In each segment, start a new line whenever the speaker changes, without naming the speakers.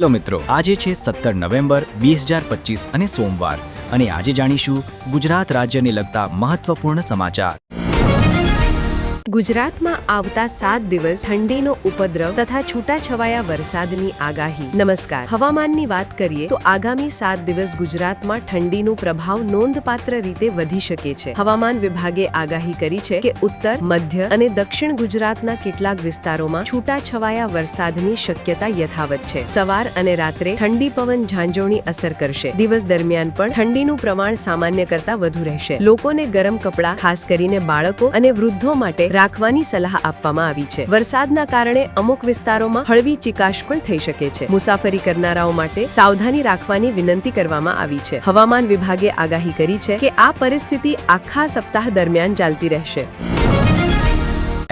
Hello મિત્રો, આજે છે સત્તર નવેમ્બર, વીસ હજાર પચીસ અને સોમવાર. અને આજે જાણીશું ગુજરાત રાજ્યને લગતા મહત્વપૂર્ણ સમાચાર.
ગુજરાતમાં આવતા સાત દિવસ ઠંડીનો ઉપદ્રવ તથા છૂટાછવાયા વરસાદની આગાહી. નમસ્કાર. હવામાનની વાત કરીએ તો આગામી સાત દિવસ ગુજરાતમાં ઠંડીનો પ્રભાવ નોંધપાત્ર રીતે વધી શકે છે. હવામાન વિભાગે આગાહી કરી છે કે ઉત્તર, મધ્ય અને દક્ષિણ ગુજરાતના કેટલાક વિસ્તારોમાં છૂટાછવાયા વરસાદની શક્યતા યથાવત છે. સવાર અને રાત્રે ઠંડી પવન ઝાંઝોણી અસર કરશે. દિવસ દરમિયાન પણ ઠંડીનું પ્રમાણ સામાન્ય કરતા વધુ રહેશે. લોકોને ગરમ કપડાં, ખાસ કરીને બાળકો અને વૃદ્ધો માટે રાખવાની સલાહ આપવામાં આવી છે. વરસાદના કારણે અમુક વિસ્તારોમાં હળવી ચિકાશ પણ થઈ શકે છે. મુસાફરી કરનારાઓ માટે સાવધાની રાખવાની વિનંતી કરવામાં આવી છે. હવામાન વિભાગે આગાહી કરી છે કે આ પરિસ્થિતિ આખા સપ્તાહ દરમિયાન ચાલતી રહેશે.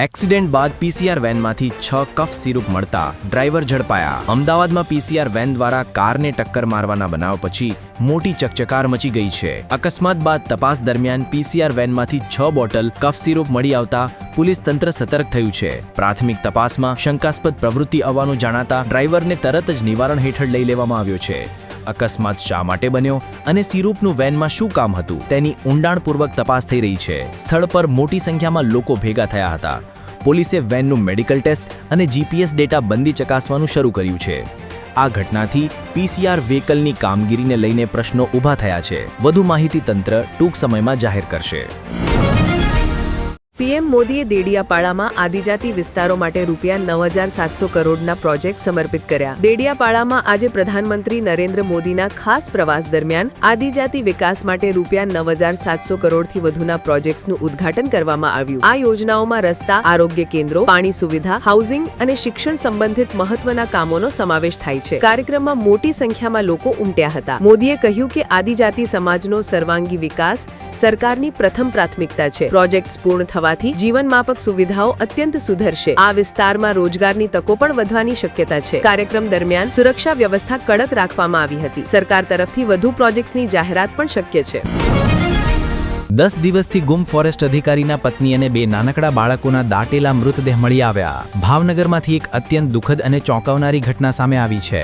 એક્સિડન્ટ બાદ પીસીઆર વેનમાંથી છ કફ સિરુપ મળતા ડ્રાઈવર ઝડપાયા. અમદાવાદમાં પીસીઆર વેન દ્વારા કારને ટક્કર મારવાના બનાવ પછી મોટી ચકચકાર મચી ગઈ છે. અકસ્માત બાદ તપાસ દરમિયાન પીસીઆર વેનમાંથી છ બોટલ કફ સિરુપ મળી આવતા પોલીસ તંત્ર સતર્ક થયું છે. પ્રાથમિક તપાસમાં શંકાસ્પદ પ્રવૃત્તિ આવવાનું જણાતા ડ્રાઈવરને તરત જ નિવારણ હેઠળ લઈ લેવામાં આવ્યો છે. અકસ્માત શા માટે બન્યો અને સિરૂપનું વેનમાં શું કામ હતું તેની ઊંડાણપૂર્વક તપાસ થઈ રહી છે. સ્થળ પર મોટી સંખ્યામાં લોકો ભેગા થયા હતા. પોલીસે વેનનું મેડિકલ ટેસ્ટ અને જીપીએસ ડેટા બંદી ચકાસવાનું શરૂ કર્યું છે. આ ઘટનાથી પીસીઆર વ્હીકલની કામગીરીને લઈને પ્રશ્નો ઊભા થયા છે. વધુ માહિતી તંત્ર ટૂંક સમયમાં જાહેર કરશે.
પીએમ મોદીએ દેડિયાપાડામાં આદિજાતિ વિસ્તારો માટે રૂપિયા નવ હજાર સાતસો કરોડના પ્રોજેક્ટ સમર્પિત કર્યા. દેડિયાપાડામાં આજે પ્રધાનમંત્રી નરેન્દ્ર મોદીના ખાસ પ્રવાસ દરમિયાન આદિજાતિ વિકાસ માટે રૂપિયા નવ હજાર સાતસો કરોડથી વધુના પ્રોજેક્ટ્સનું ઉદ્ઘાટન કરવામાં આવ્યું. આ યોજનાઓમાં રસ્તા, આરોગ્ય કેન્દ્રો, પાણી સુવિધા, હાઉસિંગ અને શિક્ષણ સંબંધિત મહત્વના કામોનો સમાવેશ થાય છે. કાર્યક્રમમાં મોટી સંખ્યામાં લોકો ઉમટ્યા હતા. મોદીએ કહ્યું કે આદિજાતિ સમાજનો સર્વાંગી વિકાસ સરકારની પ્રથમ પ્રાથમિકતા છે. પ્રોજેક્ટ્સ પૂર્ણ થવાથી જીવન માપક સુવિધાઓ અત્યંત સુધરશે. આ વિસ્તારમાં રોજગારની તકો પણ વધવાની શક્યતા છે. કાર્યક્રમ દરમિયાન સુરક્ષા વ્યવસ્થા કડક રાખવામાં આવી હતી. સરકાર તરફથી વધુ પ્રોજેક્ટ્સની જાહેરાત પણ શક્ય છે.
દસ દિવસથી ગુમ ફોરેસ્ટ અધિકારીના પત્ની અને બે નાનકડા બાળકોના દાટેલા મૃતદેહ મળી આવ્યા. ભાવનગરમાંથી એક અત્યંત દુઃખદ અને ચોંકાવનારી ઘટના સામે આવી છે.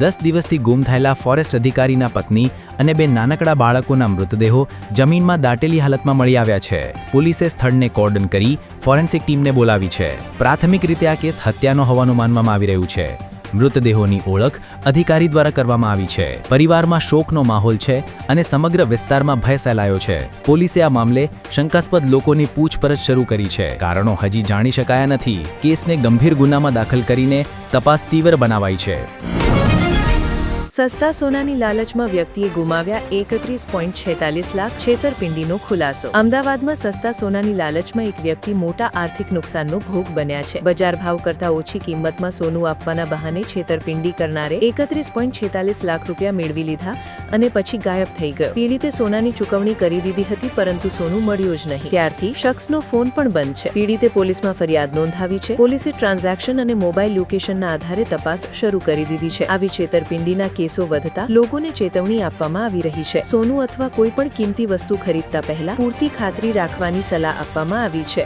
દસ દિવસથી ગુમ થયેલા ફોરેસ્ટ અધિકારીના પત્ની અને બે નાનકડા બાળકોના મૃતદેહો જમીનમાં દાટેલી હાલતમાં મળી આવ્યા છે. પોલીસે સ્થળને કોર્ડન કરી ફોરેન્સિક ટીમને બોલાવી છે. પ્રાથમિક રીતે આ કેસ હત્યાનો હોવાનું માનવામાં આવી રહ્યું છે. મૃતદેહોની ઓળખ અધિકારી દ્વારા કરવામાં આવી છે. પરિવારમાં શોકનો માહોલ છે અને સમગ્ર વિસ્તારમાં ભય ફેલાયો છે. પોલીસે આ મામલે શંકાસ્પદ લોકોની પૂછપરછ શરૂ કરી છે. કારણો હજી જાણી શકાયા નથી. કેસને ગંભીર ગુનામાં દાખલ કરીને તપાસ તીવ્ર બનાવાઈ છે.
સસ્તા સોનાની લાલચમાં વ્યક્તિએ ગુમાવ્યા એકત્રીસ પોઈન્ટ છેતાલીસ લાખ છેતરપિંડીનો ખુલાસો. અમદાવાદમાં સસ્તા સોનાની લાલચમાં એક વ્યક્તિ મોટા આર્થિક નુકસાનનો ભોગ બન્યા છે. બજાર ભાવ કરતા ઓછી કિંમતમાં સોનું આપવાના બહાને છેતરપિંડી કરનારે એકત્રીસ પોઈન્ટ છેતાલીસ લાખ રૂપિયા મેળવી લીધા અને પછી ગાયબ થઈ ગયો. પીડિતે સોનાની ચૂકવણી કરી દીધી હતી, પરંતુ સોનું મળ્યું જ નહીં. ત્યારથી શખ્સનો ફોન પણ બંધ છે. પીડિતે પોલીસમાં ફરિયાદ નોંધાવી છે. પોલીસે ટ્રાન્ઝેક્શન અને મોબાઈલ લોકેશનના આધારે તપાસ શરૂ કરી દીધી છે. આવી છેતરપિંડીના કેસો વધતા લોકોને ચેતવણી આપવામાં આવી રહી છે. સોનું અથવા કોઈ પણ કિંમતી વસ્તુ ખરીદતા પહેલા પૂરતી ખાતરી રાખવાની સલાહ આપવામાં આવી છે.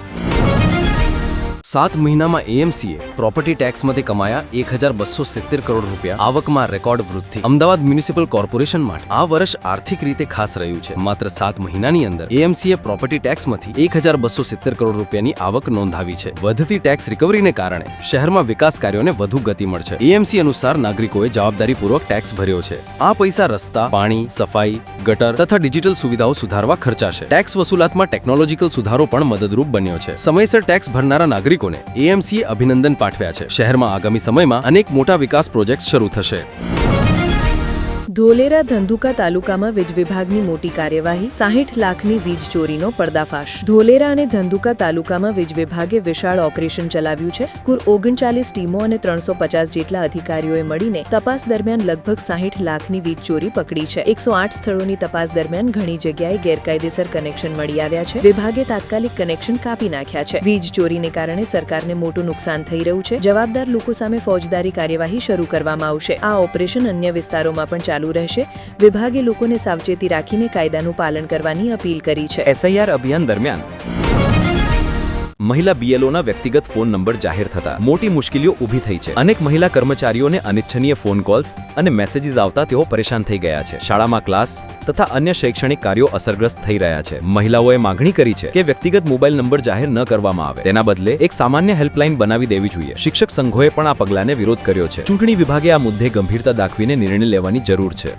સાત મહિનામાં એએમસીએ પ્રોપર્ટી ટેક્સમાંથી કમાયા એક હજાર બસો સિત્તેર કરોડ રૂપિયા આવકમાં રેકોર્ડ વૃદ્ધિ. અમદાવાદ મ્યુનિસિપલ કોર્પોરેશન માટે આ વર્ષ આર્થિક રીતે ખાસ રહ્યું છે. માત્ર સાત મહિનાની અંદર એએમસીએ પ્રોપર્ટી ટેક્સમાંથી એક હજાર બસો સિત્તેર કરોડ રૂપિયાની આવક નોંધાવી છે. વધતી ટેક્સ રિકવરીને કારણે શહેરમાં વિકાસ કાર્યોને વધુ ગતિ મળશે. એએમસી અનુસાર નાગરિકોએ જવાબદારીપૂર્વક ટેક્સ ભર્યો છે. આ પૈસા રસ્તા, પાણી, સફાઈ ગટર તથા ડિજિટલ સુવિધાઓ સુધારવા ખર્ચાશે. ટેક્સ વસૂલાતમાં ટેકનોલોજીકલ સુધારો પણ મદદરૂપ બન્યો છે. સમયસર ટેક્સ ભરનારા નાગરિકોને એએમસીએ અભિનંદન પાઠવ્યા છે. શહેરમાં આગામી સમયમાં અનેક મોટા વિકાસ પ્રોજેક્ટ શરૂ થશે.
ધોલેરા ધંધુકા તાલુકામાં વીજ વિભાગની મોટી કાર્યવાહી, સાહીઠ લાખની વીજ ચોરીનો પર્દાફાશ. ધોલેરા અને ધંધુકા તાલુકામાં વીજ વિભાગે વિશાળ ઓપરેશન ચલાવ્યું છે. કુલ ઓગણચાલીસ ટીમો અને ત્રણસો પચાસ જેટલા અધિકારીઓએ મળીને તપાસ દરમિયાન લગભગ સાહીઠ લાખની વીજ ચોરી પકડી છે. એકસો આઠ સ્થળોની તપાસ દરમિયાન ઘણી જગ્યાએ ગેરકાયદેસર કનેક્શન મળી આવ્યા છે. વિભાગે તાત્કાલિક કનેક્શન કાપી નાખ્યા છે. વીજ ચોરીને કારણે સરકારને મોટું નુકસાન થઈ રહ્યું છે. જવાબદાર લોકો સામે ફોજદારી કાર્યવાહી શરૂ કરવામાં આવશે. આ ઓપરેશન અન્ય વિસ્તારોમાં પણ ચાલુ રહેશે. વિભાગે લોકોને સાવચેતી રાખીને કાયદાનું પાલન કરવાની અપીલ કરી છે.
એસઆઈઆર અભિયાન દરમિયાન મહિલા બીએલઓના વ્યક્તિગત ફોન નંબર જાહેર થતા મોટી મુશ્કેલીઓ ઊભી થઈ છે. અનેક મહિલા કર્મચારીઓને અનિચ્છનીય ફોન કોલ્સ અને મેસેજીસ આવતા તેઓ પરેશાન થઈ ગયા છે. શાળામાં ક્લાસ તથા અન્ય શૈક્ષણિક કાર્યો અસરગ્રસ્ત થઈ રહ્યા છે. મહિલાઓએ માંગણી કરી છે કે વ્યક્તિગત મોબાઈલ નંબર જાહેર ન કરવામાં આવે. તેના બદલે એક સામાન્ય હેલ્પલાઇન બનાવી દેવી જોઈએ. શિક્ષક સંઘોએ પણ આ પગલાને વિરોધ કર્યો છે. ચૂંટણી વિભાગે આ મુદ્દે ગંભીરતા દાખવીને નિર્ણય લેવાની જરૂર છે.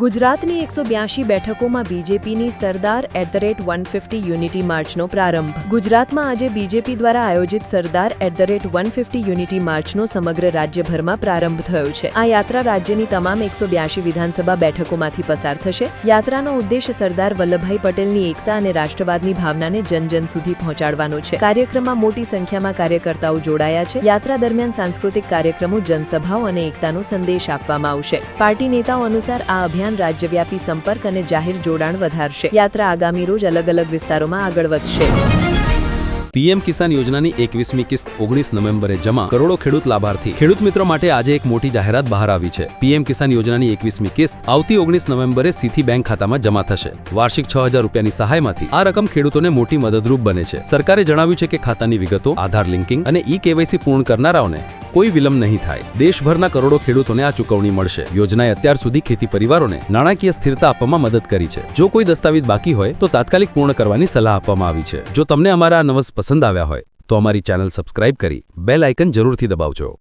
ગુજરાતની એકસો બ્યાસી બેઠકોમાં બીજેપીની Sardar at the rate one fifty unity માર્ચનો પ્રારંભ. ગુજરાતમાં આજે બીજેપી દ્વારા આયોજિત Sardar at the rate one fifty unity માર્ચનો સમગ્ર રાજ્યભરમાં પ્રારંભ થયો છે. આ યાત્રા રાજ્યની તમામ એકસો બ્યાસી વિધાનસભા બેઠકોમાંથી પસાર થશે. યાત્રાનો ઉદ્દેશ સરદાર વલ્લભભાઈ પટેલની એકતા અને રાષ્ટ્રવાદની ભાવનાને જન જન સુધી પહોંચાડવાનો છે. કાર્યક્રમમાં મોટી સંખ્યામાં કાર્યકર્તાઓ જોડાયા છે. યાત્રા દરમિયાન સાંસ્કૃતિક કાર્યક્રમો, જનસભાઓ અને એકતાનો સંદેશ આપવામાં આવશે. પાર્ટી નેતાઓ અનુસાર આ અભિયાન રાજ્યવ્યાપી સંપર્ક અને જાહેર જોડાણ વધારશે. યાત્રા આગામી રોજ અલગ અલગ વિસ્તારોમાં આગળ વધશે.
પીએમ કિસાન યોજનાની એકવીસમી કિસ્ત ઓગણીસ નવેમ્બરે જમા. કરોડો ખેડૂત લાભાર્થી. ખેડૂત મિત્રો માટે આજે એક મોટી જાહેરાત બહાર આવી છે. પીએમ કિસાન યોજનાની એકવીસમી કિસ્ત આવતી ઓગણીસ નવેમ્બરે સીધી બેંક ખાતામાં જમા થશે. વાર્ષિક છ હજાર રૂપિયાની સહાયમાંથી આ રકમ ખેડૂતોને મોટી મદદરૂપ બને છે. સરકારે જણાવ્યું છે કે ખાતાની વિગતો, આધાર લિંકિંગ અને ઈ કેવાયસી પૂર્ણ કરનારાઓને કોઈ વિલંબ નહીં થાય. દેશભરના કરોડો ખેડૂતોને આ ચૂકવણી મળશે. યોજનાએ અત્યાર સુધી ખેતી પરિવારોને નાણાકીય સ્થિરતા આપવામાં મદદ કરી છે. જો કોઈ દસ્તાવેજ બાકી હોય તો તાત્કાલિક પૂર્ણ કરવાની સલાહ આપવામાં આવી છે. જો તમને અમારા આ નવસ પસંદ આવ્યા હોય તો અમારી ચેનલ સબસ્ક્રાઇબ કરી બેલ આઇકન જરૂરથી દબાવજો.